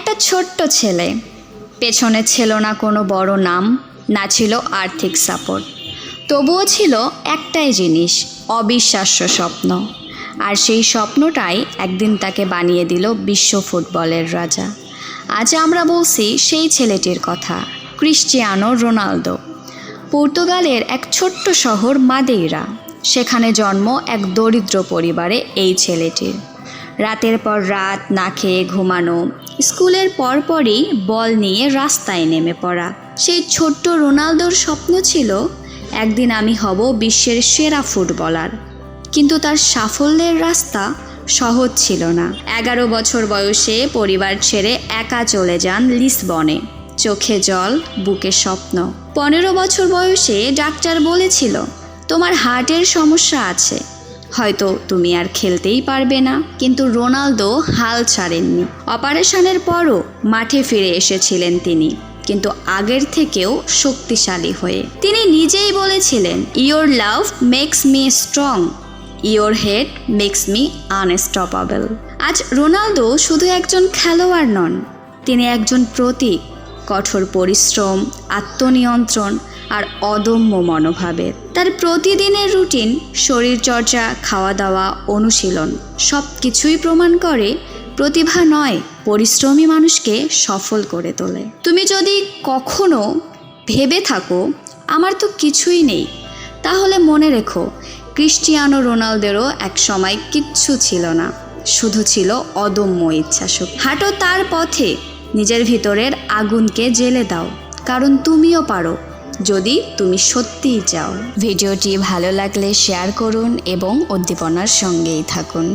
একটা ছোট্ট ছেলে। পেছনে ছিল না কোনো বড় নাম, না ছিল আর্থিক সাপোর্ট। তবুও ছিল একটাই জিনিস, অবিশ্বাস্য স্বপ্ন। আর সেই স্বপ্নটাই একদিন তাকে বানিয়ে দিল বিশ্ব ফুটবলের রাজা। আজ আমরা বলছি সেই ছেলেটির কথা, ক্রিশ্চিয়ানো রোনালদো। পর্তুগালের এক ছোট্ট শহর মাদেইরা। সেখানে জন্ম এক দরিদ্র পরিবারে এই ছেলেটির। রাতের পর রাত না খেয়ে ঘুমানো। স্কুলের পরপরই বল নিয়ে রাস্তায় নেমে পড়া। সেই ছোট্ট রোনালদোর স্বপ্ন ছিল, একদিন আমি হব বিশ্বের সেরা ফুটবলার। কিন্তু তার সাফল্যের রাস্তা সহজ ছিল না। এগারো বছর বয়সে পরিবার ছেড়ে একা চলে যান লিসবনে। চোখে জল, বুকে স্বপ্ন। পনেরো বছর বয়সে ডাক্তার বলেছিল, তোমার হার্টের সমস্যা আছে। হয়তো তুমি আর খেলতেই পারবে না। কিন্তু রোনালদো হাল ছাড়েননি। অপারেশনের পরও মাঠে ফিরে এসেছিলেন তিনি, কিন্তু আগের থেকেও শক্তিশালী হয়ে। তিনি নিজেই বলেছিলেন your love makes me strong your head makes me unstoppable আজ রোনালদো শুধু একজন খেলোয়াড় নন, তিনি একজন প্রতীক, কঠোর পরিশ্রম, আত্মনিয়ন্ত্রণ আর অদম্য মনোভাবের তার প্রতিদিনের রুটিন, শরীরচর্চা খাওয়া দাওয়া অনুশীলন সব কিছুই প্রমাণ করে প্রতিভা নয়, পরিশ্রমী মানুষকে সফল করে তোলে। তুমি যদি কখনো ভেবে থাকো, আমার তো কিছুই নেই, তাহলে মনে রেখো ক্রিস্টিয়ানো রোনালদেরও এক সময় কিচ্ছু ছিল না। শুধু ছিল অদম্য ইচ্ছাশক্তি। হাঁটো তার পথে, নিজের ভিতরের আগুনকে জেলে দাও, কারণ তুমিও পারো। যদি তুমি সত্যিই চাও। ভিডিওটি ভালো লাগলে শেয়ার করুন এবং উদ্দীপনার সঙ্গেই থাকুন।